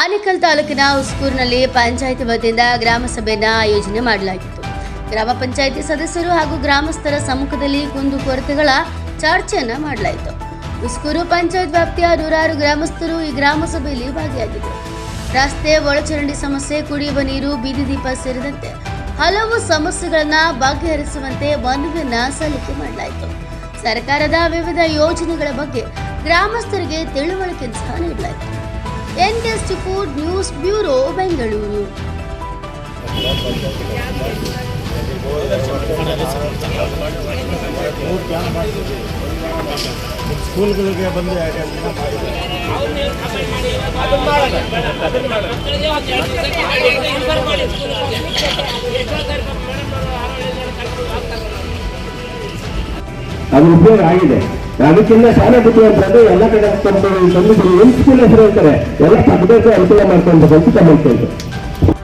ಆನೇಕಲ್ ತಾಲೂಕಿನ ಉಸ್ಕೂರಿನಲ್ಲಿ ಪಂಚಾಯಿತಿ ವತಿಯಿಂದ ಗ್ರಾಮ ಸಭೆಯನ್ನು ಆಯೋಜನೆ ಮಾಡಲಾಗಿತ್ತು. ಗ್ರಾಮ ಪಂಚಾಯಿತಿ ಸದಸ್ಯರು ಹಾಗೂ ಗ್ರಾಮಸ್ಥರ ಸಮ್ಮುಖದಲ್ಲಿ ಕುಂದು ಕೊರತೆಗಳ ಚರ್ಚೆಯನ್ನು ಮಾಡಲಾಯಿತು. ಉಸ್ಕೂರು ಪಂಚಾಯತ್ ವ್ಯಾಪ್ತಿಯ ನೂರಾರು ಗ್ರಾಮಸ್ಥರು ಈ ಗ್ರಾಮ ಸಭೆಯಲ್ಲಿ ಭಾಗಿಯಾಗಿದ್ದರು. ರಸ್ತೆ ಒಳಚರಂಡಿ ಸಮಸ್ಯೆ, ಕುಡಿಯುವ ನೀರು, ಬೀದಿ ದೀಪ ಸೇರಿದಂತೆ ಹಲವು ಸಮಸ್ಯೆಗಳನ್ನು ಬಗೆಹರಿಸುವಂತೆ ಮನವಿಯನ್ನ ಸಲ್ಲಿಕೆ ಮಾಡಲಾಯಿತು. ಸರ್ಕಾರದ ವಿವಿಧ ಯೋಜನೆಗಳ ಬಗ್ಗೆ ಗ್ರಾಮಸ್ಥರಿಗೆ ತಿಳುವಳಿಕೆ ಸಹ ನೀಡಲಾಯಿತು. N S food news bureau Bengaluru ಸ್ಕೂಲ್ಗಳಿಗೆ ಬಂದು ಯಾಕೆ ಅದು ಉಪಯೋಗ ಆಗಿದೆ ಅದಕ್ಕಿಂತ ಶಾಲೆ ಅಂತಂದ್ರೆ ಎಲ್ಲ ಕಡೆ ತಂದು ತಂದು ಏನು ಸ್ಕೂಲ್ ಹೆಸರು ಹೇಳ್ತಾರೆ, ಎಲ್ಲ ಪಕ್ಕದಕ್ಕೆ ಅನುಕೂಲ ಮಾಡ್ಕೊಂಡು ಅಂತ ತಮ್ಮ